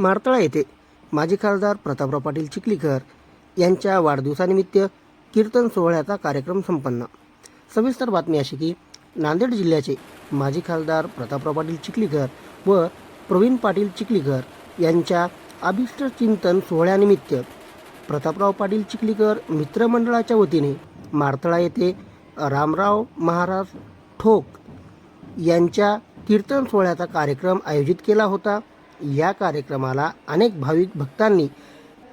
मारतळा येथे माजी खासदार प्रतापराव पाटील चिखलीकर यांच्या वाढदिवसानिमित्त कीर्तन सोहळ्याचा कार्यक्रम संपन्न. सविस्तर बातमी अशी की नांदेड जिल्ह्याचे माजी खासदार प्रतापराव पाटील चिखलीकर व प्रवीण पाटील चिखलीकर यांच्या अभिष्ट चिंतन सोहळ्यानिमित्त प्रतापराव पाटील चिखलीकर मित्रमंडळाच्या वतीने मारतळा येथे रामराव महाराज ठोक यांच्या कीर्तन सोहळ्याचा कार्यक्रम आयोजित केला होता. या कार्यक्रमाला अनेक भाविक भक्तांनी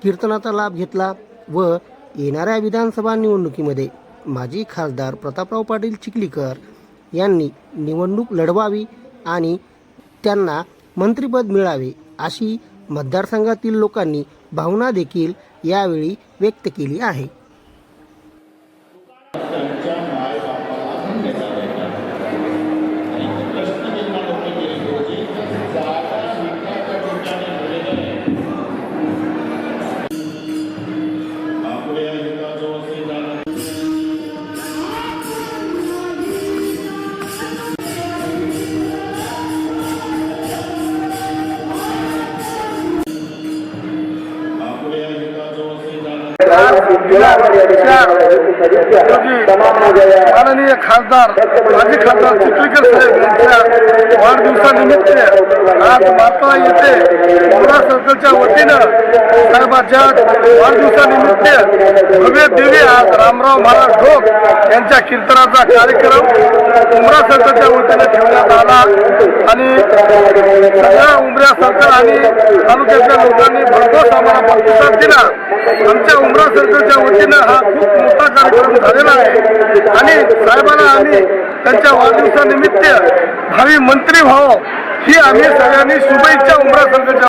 कीर्तनाचा लाभ घेतला व येणाऱ्या विधानसभा निवडणुकीमध्ये माजी खासदार प्रतापराव पाटील चिखलीकर यांनी निवडणूक लढवावी आणि त्यांना मंत्रिपद मिळावे अशी मतदारसंघातील लोकांनी भावना देखील यावेळी व्यक्त केली आहे. माननीय खासदार माजी खासदार चिखलीकर साहेब यांच्या वाढदिवसानिमित्त आज माता येथे मुळा सर्कलच्या वतीनं साहेबांच्या वाढदिवसानिमित्त भव्य देवी आज रामराव महाराज ढोक यांच्या कीर्तनाचा कार्यक्रम उमरा सर्कलच्या वतीनं ठेवण्यात आला. आणि सगळ्या उमऱ्या सरकार आणि तालुक्यातल्या लोकांनी भरपूर आम्हाला प्रतिसाद दिला. आमच्या उमरा सरकारच्या वतीनं हा खूप मोठा कार्यक्रम झालेला आहे. आणि साहेबांना आम्ही त्यांच्या वाढदिवसानिमित्त भावी मंत्री व्हावं ही आम्ही सगळ्यांनी शुभेच्छा उमरा सरकारच्या